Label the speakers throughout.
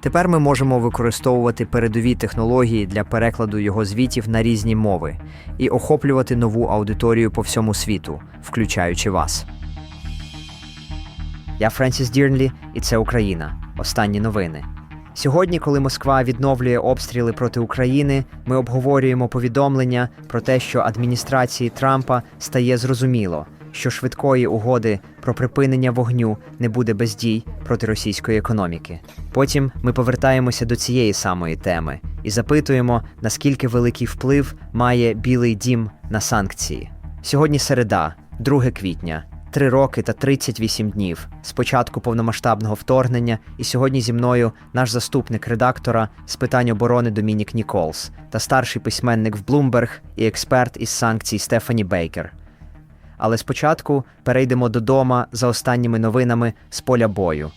Speaker 1: Тепер ми можемо використовувати передові технології для перекладу його звітів на різні мови і охоплювати нову аудиторію по всьому світу, включаючи вас. Я Френсіс Дірнлі, і це Україна. Останні новини. Сьогодні, коли Москва відновлює обстріли проти України, ми обговорюємо повідомлення про те, що адміністрації Трампа стає зрозуміло, що швидкої угоди про припинення вогню не буде без дій проти російської економіки. Потім ми повертаємося до цієї самої теми і запитуємо, наскільки великий вплив має Білий дім на санкції. Сьогодні середа, 2 квітня. Три роки та 38 днів з початку повномасштабного вторгнення, і сьогодні зі мною наш заступник редактора з питань оборони Домінік Ніколс та старший письменник в Bloomberg і експерт із санкцій Стефані Бейкер. Але спочатку перейдемо додому за останніми новинами з поля бою.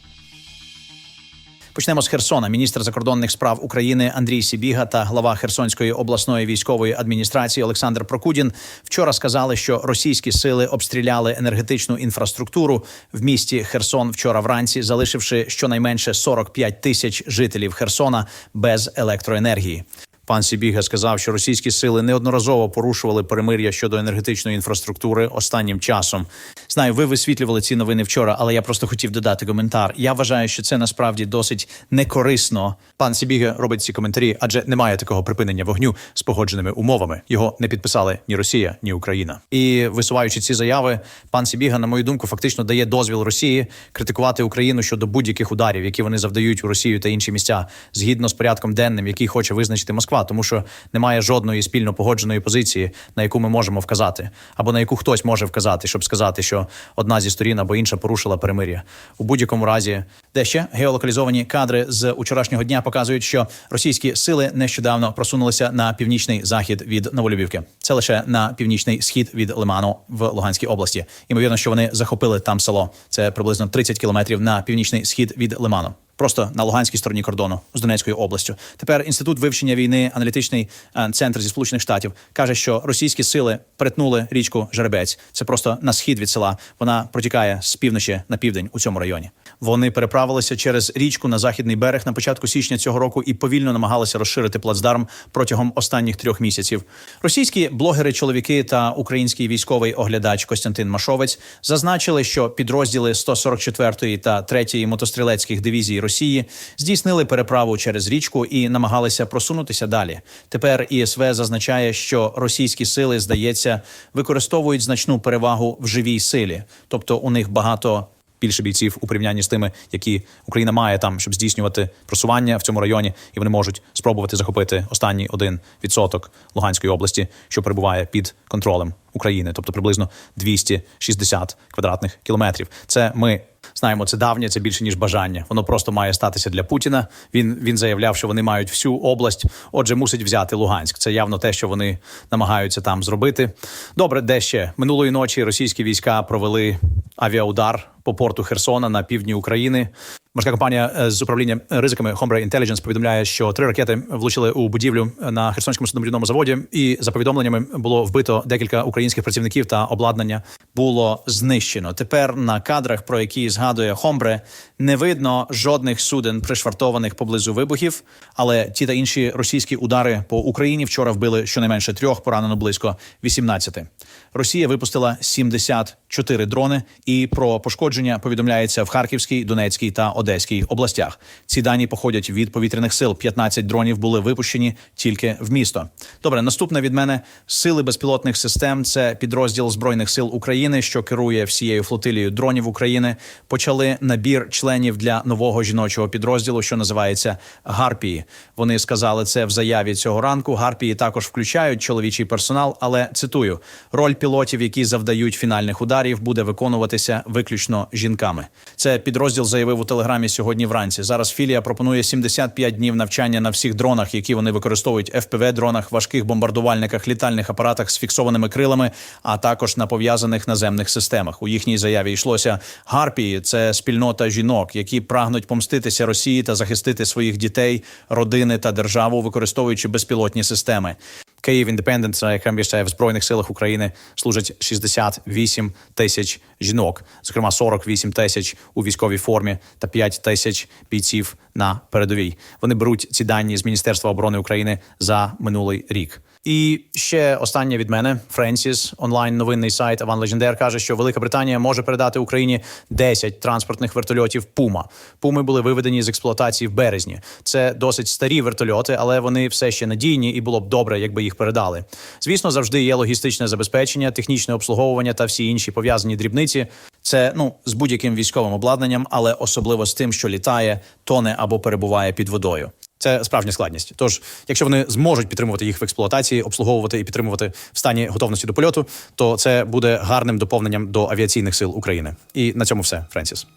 Speaker 2: Почнемо з Херсона. Міністр закордонних справ України Андрій Сібіга та глава Херсонської обласної військової адміністрації Олександр Прокудін вчора сказали, що російські сили обстріляли енергетичну інфраструктуру в місті Херсон вчора вранці, залишивши щонайменше 45 тисяч жителів Херсона без електроенергії. Пан Сібіга сказав, що російські сили неодноразово порушували перемир'я щодо енергетичної інфраструктури останнім часом. Знаю, ви висвітлювали ці новини вчора, але я просто хотів додати коментар. Я вважаю, що це насправді досить некорисно. Пан Сібіга робить ці коментарі, адже немає такого припинення вогню з погодженими умовами. Його не підписали ні Росія, ні Україна. І висуваючи ці заяви, пан Сібіга, на мою думку, фактично дає дозвіл Росії критикувати Україну щодо будь-яких ударів, які вони завдають у Росію та інші місця, згідно з порядком денним, який хоче визначити Москва, тому що немає жодної спільно погодженої позиції, на яку ми можемо вказати, або на яку хтось може вказати, щоб сказати, що одна зі сторін або інша порушила перемир'я. У будь-якому разі, де ще геолокалізовані кадри з учорашнього дня показують, що російські сили нещодавно просунулися на північний захід від Новолюбівки. Це лише на північний схід від Лиману в Луганській області. Ймовірно, що вони захопили там село. Це приблизно 30 кілометрів на північний схід від Лиману. Просто на Луганській стороні кордону з Донецькою областю. Тепер інститут вивчення війни, аналітичний е, центр зі сполучених штатів каже, що російські сили перетнули річку Жеребець. Це просто на схід від села. Вона протікає з півночі на південь у цьому районі. Вони переправилися через річку на західний берег на початку січня цього року і повільно намагалися розширити плацдарм протягом останніх трьох місяців. Російські блогери, чоловіки та український військовий оглядач Костянтин Машовець зазначили, що підрозділи 144-ї та 3-ї мотострілецьких дивізій Росії здійснили переправу через річку і намагалися просунутися далі. Тепер ІСВ зазначає, що російські сили, здається, використовують значну перевагу в живій силі, тобто у них багато. Більше бійців у порівнянні з тими, які Україна має там, щоб здійснювати просування в цьому районі, і вони можуть спробувати захопити останній один відсоток Луганської області, що перебуває під контролем України, тобто приблизно 260 квадратних кілометрів. Це ми знаємо, це давнє, це більше ніж бажання. Воно просто має статися для Путіна. Він він заявляв, що вони мають всю область. Отже, мусить взяти Луганськ. Це явно те, що вони намагаються там зробити. Добре, де ще минулої ночі російські війська провели авіаудар по порту Херсона на півдні України. Морська компанія е, з управління ризиками Hombre Intelligence повідомляє, що три ракети влучили у будівлю на Херсонському суднобудівному заводі, і за повідомленнями було вбито декілька українських працівників та обладнання було знищено. Тепер на кадрах, про які згадує Hombre, не видно жодних суден пришвартованих поблизу вибухів. Але ті та інші російські удари по Україні вчора вбили щонайменше трьох, поранено близько 18. Росія випустила 74 дрони, і про пошкодження повідомляється в Харківській, Донецькій та Одеській областях. Ці дані походять від повітряних сил. 15 дронів були випущені тільки в місто. Добре, наступне від мене сили безпілотних систем. Це підрозділ збройних сил України. Що керує всією флотилією дронів України, почали набір членів для нового жіночого підрозділу, що називається Гарпії. Вони сказали це в заяві цього ранку. Гарпії також включають чоловічий персонал, але цитую: роль пілотів, які завдають фінальних ударів, буде виконуватися виключно жінками. Це підрозділ заявив у телеграмі сьогодні вранці. Зараз філія пропонує 75 днів навчання на всіх дронах, які вони використовують fpv дронах, важких бомбардувальниках, літальних апаратах з фіксованими крилами, а також на пов'язаних наземних системах. У їхній заяві йшлося Гарпії. Це спільнота жінок, які прагнуть помститися Росії та захистити своїх дітей, родини та державу, використовуючи безпілотні системи. Київ Індепендент, ще в збройних силах України служать 68 тисяч жінок, зокрема 48 тисяч у військовій формі та 5 тисяч бійців на передовій. Вони беруть ці дані з Міністерства оборони України за минулий рік. І ще останнє від мене Френсіс, онлайн новинний сайт Аван Легендер каже, що Велика Британія може передати Україні 10 транспортних вертольотів Пума. Пуми були виведені з експлуатації в березні. Це досить старі вертольоти, але вони все ще надійні, і було б добре, якби їх передали. Звісно, завжди є логістичне забезпечення, технічне обслуговування та всі інші пов'язані дрібниці. Це ну з будь-яким військовим обладнанням, але особливо з тим, що літає, тоне або перебуває під водою. Це справжня складність. Тож, якщо вони зможуть підтримувати їх в експлуатації, обслуговувати і підтримувати в стані готовності до польоту, то це буде гарним доповненням до авіаційних сил України. І на цьому все, Френсіс.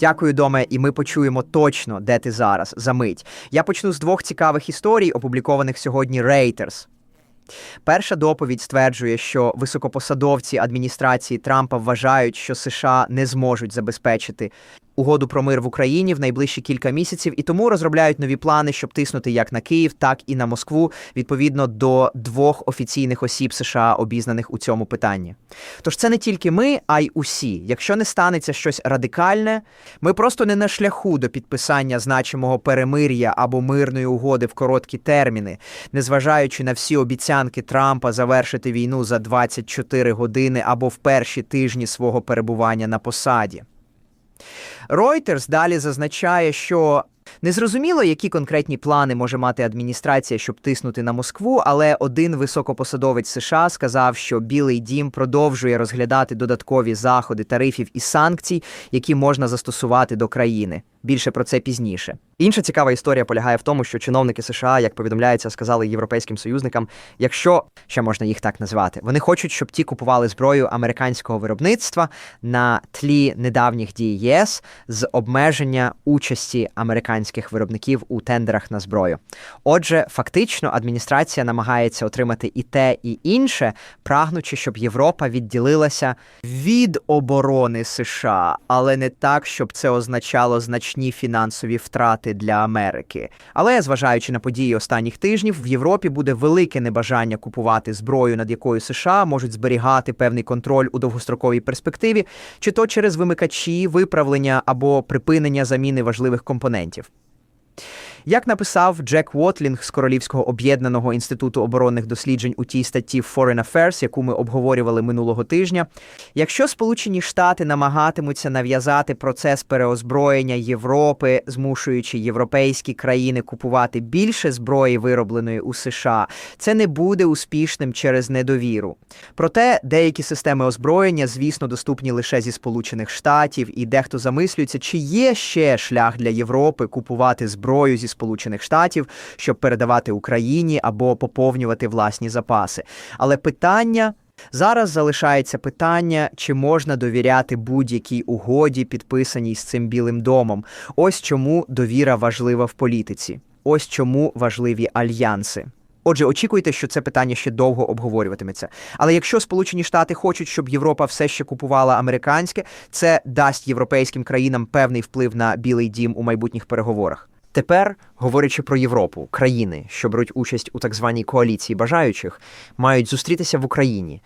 Speaker 1: Дякую, Доме, і ми почуємо точно, де ти зараз за мить. Я почну з двох цікавих історій, опублікованих сьогодні Reuters. Перша доповідь стверджує, що високопосадовці адміністрації Трампа вважають, що США не зможуть забезпечити угоду про мир в Україні в найближчі кілька місяців, і тому розробляють нові плани, щоб тиснути як на Київ, так і на Москву відповідно до двох офіційних осіб США, обізнаних у цьому питанні. Тож це не тільки ми, а й усі. Якщо не станеться щось радикальне, ми просто не на шляху до підписання значимого перемир'я або мирної угоди в короткі терміни, незважаючи на всі обіцянки Трампа завершити війну за 24 години або в перші тижні свого перебування на посаді. Reuters далі зазначає, що незрозуміло, які конкретні плани може мати адміністрація, щоб тиснути на Москву, але один високопосадовець США сказав, що Білий Дім продовжує розглядати додаткові заходи тарифів і санкцій, які можна застосувати до країни. Більше про це пізніше. Інша цікава історія полягає в тому, що чиновники США, як повідомляється, сказали європейським союзникам, якщо ще можна їх так назвати, вони хочуть, щоб ті купували зброю американського виробництва на тлі недавніх дій ЄС з обмеження участі американських виробників у тендерах на зброю. Отже, фактично, адміністрація намагається отримати і те, і інше, прагнучи, щоб Європа відділилася від оборони США, але не так, щоб це означало значні фінансові втрати для Америки. Але зважаючи на події останніх тижнів, в Європі буде велике небажання купувати зброю, над якою США можуть зберігати певний контроль у довгостроковій перспективі, чи то через вимикачі, виправлення або припинення заміни важливих компонентів. Як написав Джек Уотлінг з Королівського об'єднаного інституту оборонних досліджень у тій статті Foreign Affairs, яку ми обговорювали минулого тижня, якщо Сполучені Штати намагатимуться нав'язати процес переозброєння Європи, змушуючи європейські країни купувати більше зброї, виробленої у США, це не буде успішним через недовіру. Проте деякі системи озброєння, звісно, доступні лише зі Сполучених Штатів, і дехто замислюється, чи є ще шлях для Європи купувати зброю зі Сполучених Штатів, щоб передавати Україні або поповнювати власні запаси. Але питання. Зараз залишається питання, чи можна довіряти будь-якій угоді, підписаній з цим Білим домом. Ось чому довіра важлива в політиці. Ось чому важливі альянси. Отже, очікуйте, що це питання ще довго обговорюватиметься. Але якщо Сполучені Штати хочуть, щоб Європа все ще купувала американське, це дасть європейським країнам певний вплив на Білий Дім у майбутніх переговорах. Тепер, говорячи про Європу, країни, що беруть участь у так званій коаліції бажаючих, мають зустрітися в Україні.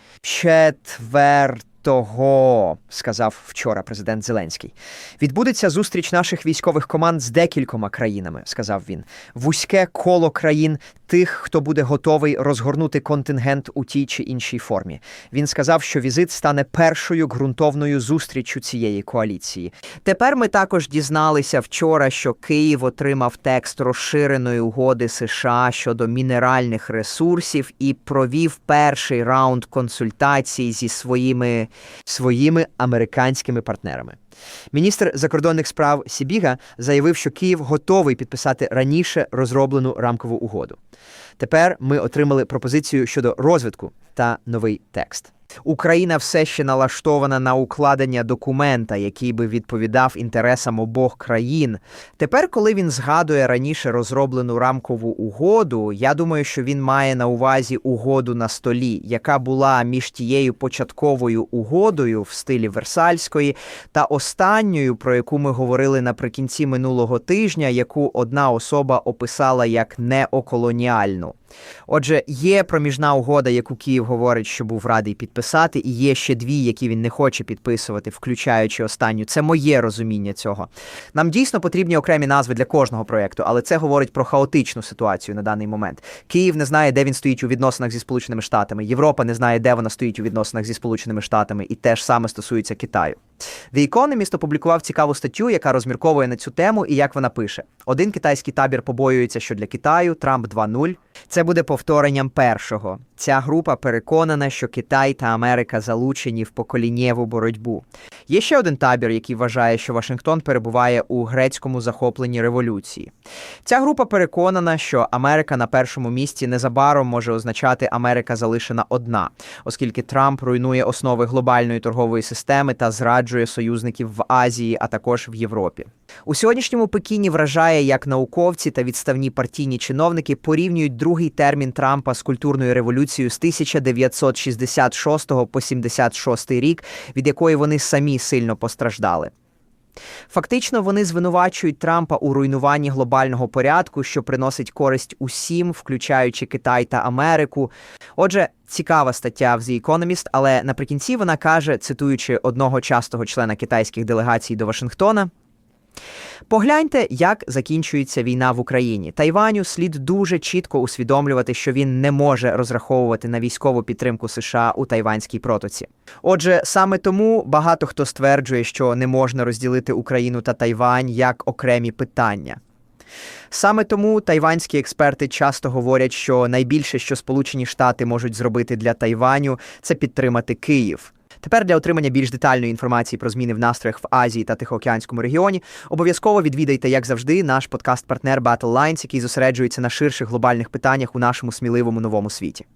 Speaker 1: Сказав вчора президент Зеленський. Відбудеться зустріч наших військових команд з декількома країнами, сказав він. Вузьке коло країн тих, хто буде готовий розгорнути контингент у тій чи іншій формі. Він сказав, що візит стане першою ґрунтовною зустріччю цієї коаліції. Тепер ми також дізналися вчора, що Київ отримав текст розширеної угоди США щодо мінеральних ресурсів і провів перший раунд консультацій зі своїми, своїми американськими партнерами. Міністр закордонних справ Сібіга заявив, що Київ готовий підписати раніше розроблену рамкову угоду. Тепер ми отримали пропозицію щодо розвитку та новий текст. Україна все ще налаштована на укладення документа, який би відповідав інтересам обох країн. Тепер, коли він згадує раніше розроблену рамкову угоду, я думаю, що він має на увазі угоду на столі, яка була між тією початковою угодою в стилі Версальської та останньою, про яку ми говорили наприкінці минулого тижня, яку одна особа описала як неоколоніальну. Отже, є проміжна угода, яку Київ говорить, що був радий підписати, і є ще дві, які він не хоче підписувати, включаючи останню. Це моє розуміння цього. Нам дійсно потрібні окремі назви для кожного проєкту, але це говорить про хаотичну ситуацію на даний момент. Київ не знає, де він стоїть у відносинах зі Сполученими Штатами. Європа не знає, де вона стоїть у відносинах зі Сполученими Штатами, і те ж саме стосується Китаю. The Economist опублікував цікаву статтю, яка розмірковує на цю тему, і як вона пише: один китайський табір побоюється, що для Китаю Трамп 2.0 це буде повторенням першого. Ця група переконана, що Китай та Америка залучені в поколіннєву боротьбу. Є ще один табір, який вважає, що Вашингтон перебуває у грецькому захопленні революції. Ця група переконана, що Америка на першому місці незабаром може означати Америка залишена одна, оскільки Трамп руйнує основи глобальної торгової системи та зраджує союзників в Азії, а також в Європі. У сьогоднішньому Пекіні вражає, як науковці та відставні партійні чиновники порівнюють другий термін Трампа з культурною революцією з 1966 по 76 рік, від якої вони самі сильно постраждали. Фактично, вони звинувачують Трампа у руйнуванні глобального порядку, що приносить користь усім, включаючи Китай та Америку. Отже, цікава стаття в The Economist, але наприкінці вона каже, цитуючи одного частого члена китайських делегацій до Вашингтона. Погляньте, як закінчується війна в Україні. Тайваню слід дуже чітко усвідомлювати, що він не може розраховувати на військову підтримку США у Тайванській протоці. Отже, саме тому багато хто стверджує, що не можна розділити Україну та Тайвань як окремі питання. Саме тому тайванські експерти часто говорять, що найбільше, що Сполучені Штати можуть зробити для Тайваню, це підтримати Київ. Тепер для отримання більш детальної інформації про зміни в настроях в Азії та Тихоокеанському регіоні обов'язково відвідайте, як завжди, наш подкаст-партнер Battle Lines, який зосереджується на ширших глобальних питаннях у нашому сміливому новому світі.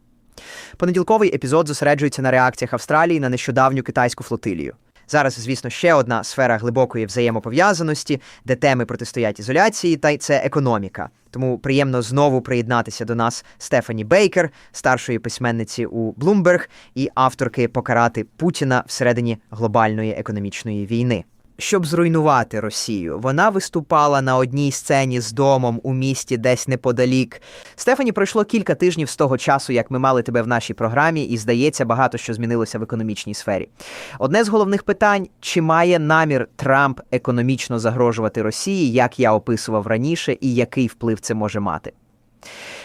Speaker 1: Понеділковий епізод зосереджується на реакціях Австралії на нещодавню китайську флотилію. Зараз, звісно, ще одна сфера глибокої взаємопов'язаності, де теми протистоять ізоляції, та й це економіка. Тому приємно знову приєднатися до нас Стефані Бейкер, старшої письменниці у Блумберг і авторки покарати Путіна всередині глобальної економічної війни. Щоб зруйнувати Росію, вона виступала на одній сцені з домом у місті десь неподалік. Стефані пройшло кілька тижнів з того часу, як ми мали тебе в нашій програмі, і здається, багато що змінилося в економічній сфері. Одне з головних питань: чи має намір Трамп економічно загрожувати Росії, як я описував раніше, і який вплив це може мати?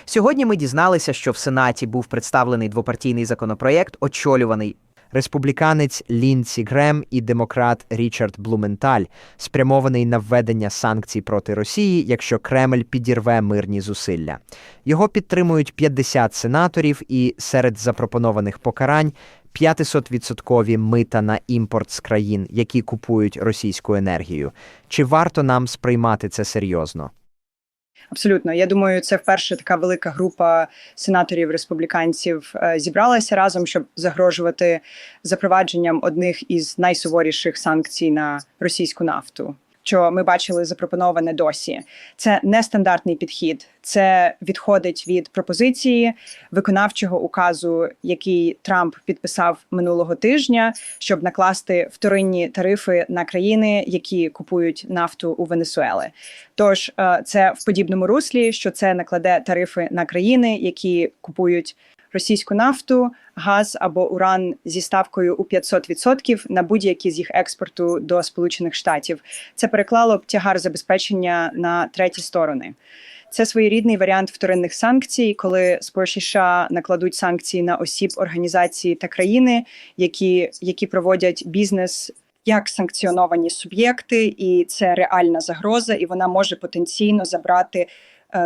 Speaker 1: Сьогодні ми дізналися, що в Сенаті був представлений двопартійний законопроєкт, очолюваний республіканець Лінсі Грем і демократ Річард Блументаль, спрямований на введення санкцій проти Росії, якщо Кремль підірве мирні зусилля. Його підтримують 50 сенаторів, і серед запропонованих покарань 500% мита на імпорт з країн, які купують російську енергію. Чи варто нам сприймати це серйозно?
Speaker 3: Абсолютно, я думаю, це вперше така велика група сенаторів республіканців е, зібралася разом, щоб загрожувати запровадженням одних із найсуворіших санкцій на російську нафту. Що ми бачили запропоноване досі, це нестандартний підхід. Це відходить від пропозиції виконавчого указу, який Трамп підписав минулого тижня, щоб накласти вторинні тарифи на країни, які купують нафту у Венесуели. Тож е, це в подібному руслі, що це накладе тарифи на країни, які купують російську нафту, газ або уран зі ставкою у 500% на будь-які з їх експорту до Сполучених Штатів. Це переклало б тягар забезпечення на треті сторони. Це своєрідний варіант вторинних санкцій, коли США накладуть санкції на осіб, організації та країни, які, які проводять бізнес як санкціоновані суб'єкти, і це реальна загроза, і вона може потенційно забрати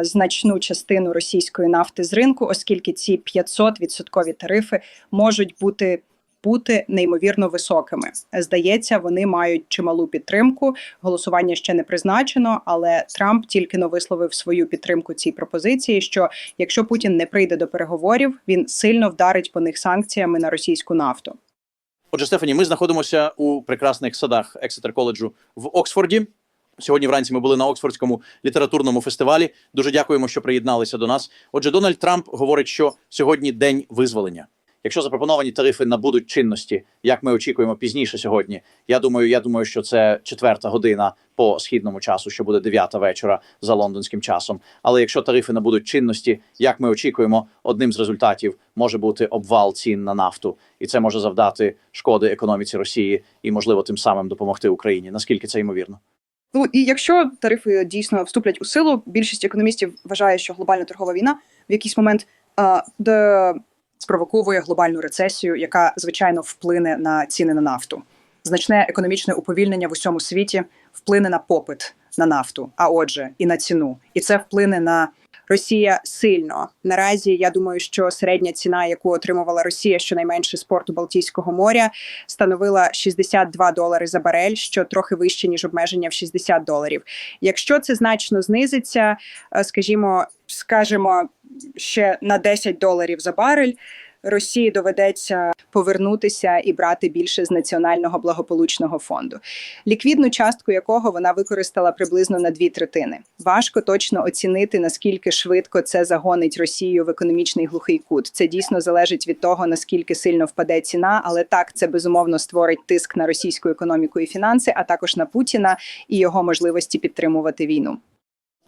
Speaker 3: значну частину російської нафти з ринку, оскільки ці 500% тарифи можуть бути. Бути неймовірно високими. Здається, вони мають чималу підтримку. Голосування ще не призначено, але Трамп тільки но висловив свою підтримку цій пропозиції. Що якщо Путін не прийде до переговорів, він сильно вдарить по них санкціями на російську нафту.
Speaker 2: Отже, Стефані, ми знаходимося у прекрасних садах Ексетер коледжу в Оксфорді. Сьогодні вранці ми були на Оксфордському літературному фестивалі. Дуже дякуємо, що приєдналися до нас. Отже, Дональд Трамп говорить, що сьогодні день визволення. Якщо запропоновані тарифи набудуть чинності, як ми очікуємо пізніше сьогодні, я думаю, я думаю, що це четверта година по східному часу, що буде дев'ята вечора за лондонським часом. Але якщо тарифи набудуть чинності, як ми очікуємо, одним з результатів може бути обвал цін на нафту, і це може завдати шкоди економіці Росії і, можливо, тим самим допомогти Україні. Наскільки це ймовірно?
Speaker 4: Ну і якщо тарифи дійсно вступлять у силу, більшість економістів вважає, що глобальна торгова війна в якийсь момент а, де
Speaker 3: спровоковує глобальну рецесію, яка звичайно вплине на ціни на нафту. Значне економічне уповільнення в усьому світі вплине на попит на нафту, а отже, і на ціну. І це вплине на
Speaker 4: Росія сильно наразі. Я думаю, що середня ціна, яку отримувала Росія, щонайменше з порту Балтійського моря, становила 62 долари за барель, що трохи вище ніж обмеження в 60 доларів. Якщо це значно знизиться, е, скажімо, скажімо, ще на 10 доларів за барель. Росії доведеться
Speaker 3: повернутися і брати більше з національного благополучного фонду, ліквідну частку якого вона використала приблизно на дві третини. Важко точно оцінити наскільки швидко це загонить Росію в економічний глухий кут. Це дійсно залежить від того наскільки сильно впаде ціна, але так це безумовно створить тиск на російську економіку і фінанси, а також на Путіна і його можливості підтримувати війну.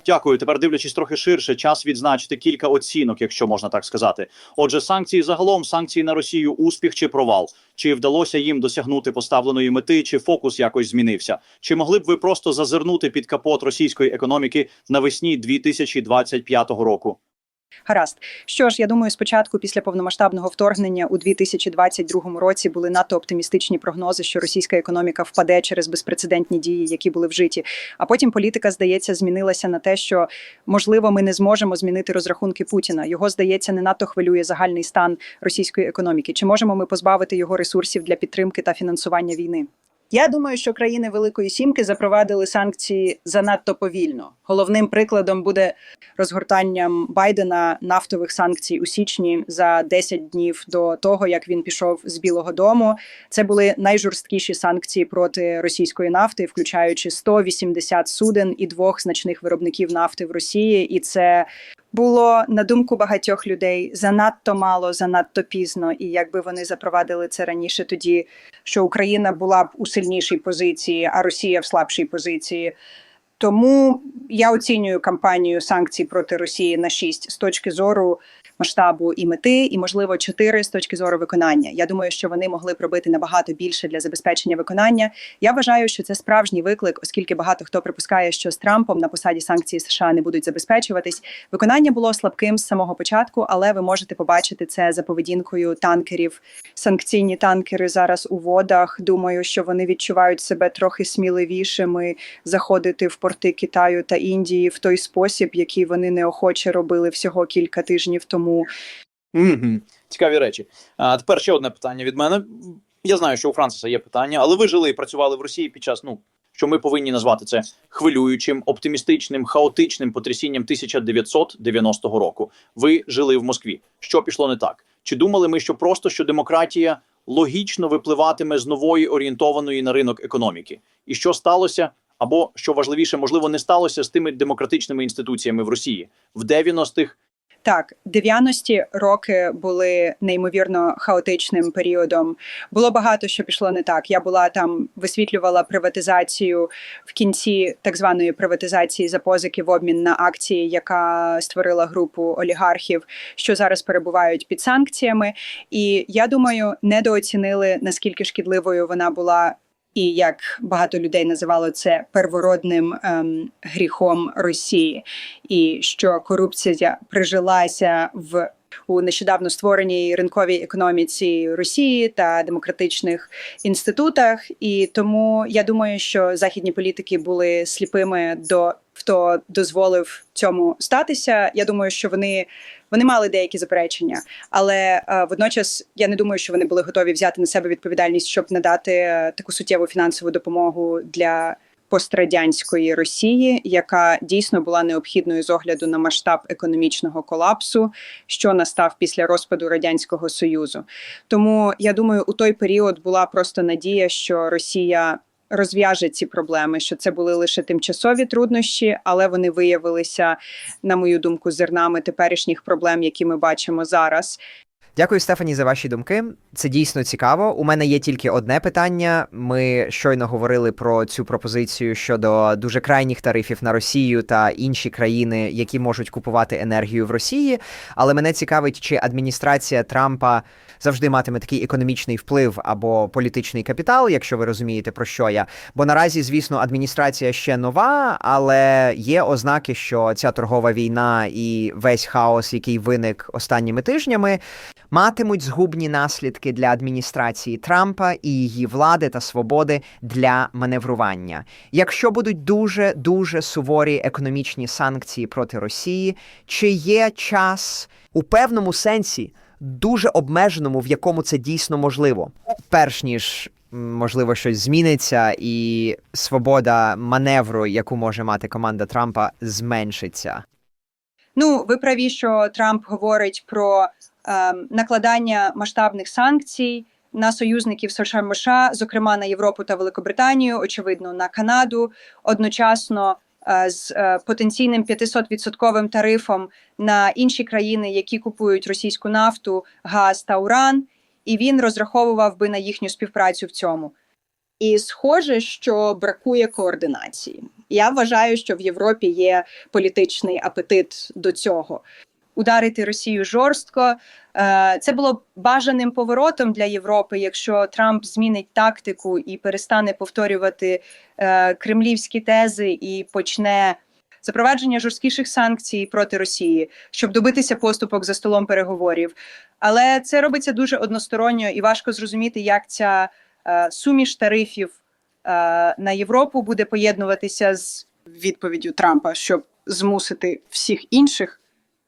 Speaker 5: Дякую. Тепер дивлячись трохи ширше, час відзначити кілька оцінок, якщо можна так сказати. Отже, санкції загалом, санкції на Росію, успіх чи провал. Чи вдалося їм досягнути поставленої мети, чи фокус якось змінився? Чи могли б ви просто зазирнути під капот російської економіки навесні 2025 року?
Speaker 3: Гаразд, що ж, я думаю, спочатку, після повномасштабного вторгнення у 2022 році були надто оптимістичні прогнози, що російська економіка впаде через безпрецедентні дії, які були вжиті. А потім політика, здається, змінилася на те, що можливо ми не зможемо змінити розрахунки Путіна. Його здається, не надто хвилює загальний стан російської економіки. Чи можемо ми позбавити його ресурсів для підтримки та фінансування війни? Я думаю, що країни Великої Сімки запровадили санкції занадто повільно. Головним прикладом буде розгортанням Байдена нафтових санкцій у січні за 10 днів до того, як він пішов з Білого Дому. Це були найжорсткіші санкції проти російської нафти, включаючи 180 суден і двох значних виробників нафти в Росії. І це було на думку багатьох людей занадто мало, занадто пізно. І якби вони запровадили це раніше, тоді що Україна була б у сильнішій позиції, а Росія в слабшій позиції. Тому я оцінюю кампанію санкцій проти Росії на 6 з точки зору масштабу і мети, і можливо 4 з точки зору виконання. Я думаю, що вони могли б робити набагато більше для забезпечення виконання. Я вважаю, що це справжній виклик, оскільки багато хто припускає, що з Трампом на посаді санкції США не будуть забезпечуватись. Виконання було слабким з самого початку, але ви можете побачити це за поведінкою танкерів. Санкційні танкери зараз у водах. Думаю, що вони відчувають себе трохи сміливішими заходити в порти Китаю та Індії в той спосіб, який вони неохоче робили всього кілька тижнів тому.
Speaker 5: Угу. Цікаві речі. А тепер ще одне питання від мене. Я знаю, що у Франциса є питання, але ви жили і працювали в Росії під час, ну що ми повинні назвати це хвилюючим, оптимістичним, хаотичним потрясінням 1990 року. Ви жили в Москві. Що пішло не так? Чи думали ми, що просто що демократія логічно випливатиме з нової орієнтованої на ринок економіки? І що сталося? Або що важливіше, можливо, не сталося з тими демократичними інституціями в Росії в 90-х
Speaker 3: Так, 90-ті роки були неймовірно хаотичним періодом. Було багато що пішло не так. Я була там, висвітлювала приватизацію в кінці так званої приватизації за позики в обмін на акції, яка створила групу олігархів, що зараз перебувають під санкціями. І я думаю, недооцінили наскільки шкідливою вона була. І як багато людей називало це первородним ем, гріхом Росії, і що корупція прижилася в у нещодавно створеній ринковій економіці Росії та демократичних інститутах. І тому я думаю, що західні політики були сліпими до хто дозволив цьому статися. Я думаю, що вони. Вони мали деякі заперечення, але е, водночас я не думаю, що вони були готові взяти на себе відповідальність, щоб надати е, таку суттєву фінансову допомогу для пострадянської Росії, яка дійсно була необхідною з огляду на масштаб економічного колапсу, що настав після розпаду радянського союзу. Тому я думаю, у той період була просто надія, що Росія. Розв'яже ці проблеми, що це були лише тимчасові труднощі, але вони виявилися, на мою думку, зернами теперішніх проблем, які ми бачимо зараз.
Speaker 1: Дякую, Стефані, за ваші думки. Це дійсно цікаво. У мене є тільки одне питання. Ми щойно говорили про цю пропозицію щодо дуже крайніх тарифів на Росію та інші країни, які можуть купувати енергію в Росії. Але мене цікавить, чи адміністрація Трампа завжди матиме такий економічний вплив або політичний капітал, якщо ви розумієте про що я. Бо наразі, звісно, адміністрація ще нова, але є ознаки, що ця торгова війна і весь хаос, який виник останніми тижнями, матимуть згубні наслідки для адміністрації Трампа і її влади та свободи для маневрування. Якщо будуть дуже дуже суворі економічні санкції проти Росії, чи є час у певному сенсі? Дуже обмеженому, в якому це дійсно можливо, перш ніж можливо щось зміниться, і свобода маневру, яку може мати команда Трампа, зменшиться.
Speaker 3: Ну, ви праві, що Трамп говорить про ем, накладання масштабних санкцій на союзників США, зокрема на Європу та Великобританію, очевидно, на Канаду, одночасно е, з е, потенційним 500-відсотковим тарифом на інші країни, які купують російську нафту, газ та уран. І він розраховував би на їхню співпрацю в цьому. І схоже, що бракує координації. Я вважаю, що в Європі є політичний апетит до цього. Ударити Росію жорстко. Е, Це було бажаним поворотом для Європи, якщо Трамп змінить тактику і перестане повторювати е, кремлівські тези і почне запровадження жорсткіших санкцій проти Росії, щоб добитися поступок за столом переговорів. Але це робиться дуже односторонньо і важко зрозуміти, як ця е, суміш тарифів на Європу буде поєднуватися з відповіддю Трампа, щоб змусити всіх інших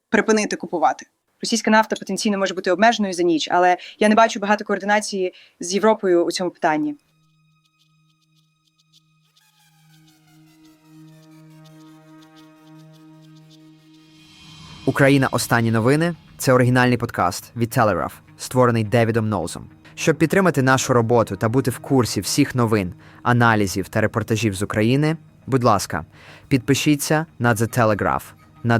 Speaker 3: припинити купувати. Російська нафта потенційно може бути обмеженою за ніч, але я не бачу багато координації з Європою у цьому питанні.
Speaker 1: Україна. Останні новини це оригінальний подкаст від Telegraph, створений Девідом Ноузом. Щоб підтримати нашу роботу та бути в курсі всіх новин, аналізів та репортажів з України, будь ласка, підпишіться на The Telegraph на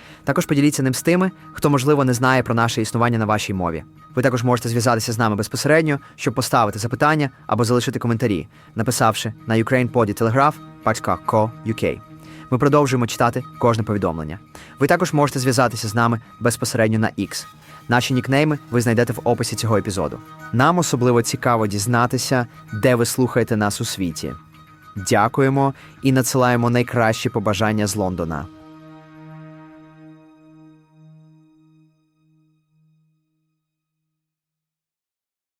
Speaker 1: Також поділіться ним з тими, хто, можливо, не знає про наше існування на вашій мові. Ви також можете зв'язатися з нами безпосередньо, щоб поставити запитання або залишити коментарі, написавши на ukrainpoditelegraph.co.uk. Ми продовжуємо читати кожне повідомлення. Ви також можете зв'язатися з нами безпосередньо на X. Наші нікнейми ви знайдете в описі цього епізоду. Нам особливо цікаво дізнатися, де ви слухаєте нас у світі. Дякуємо і надсилаємо найкращі побажання з Лондона.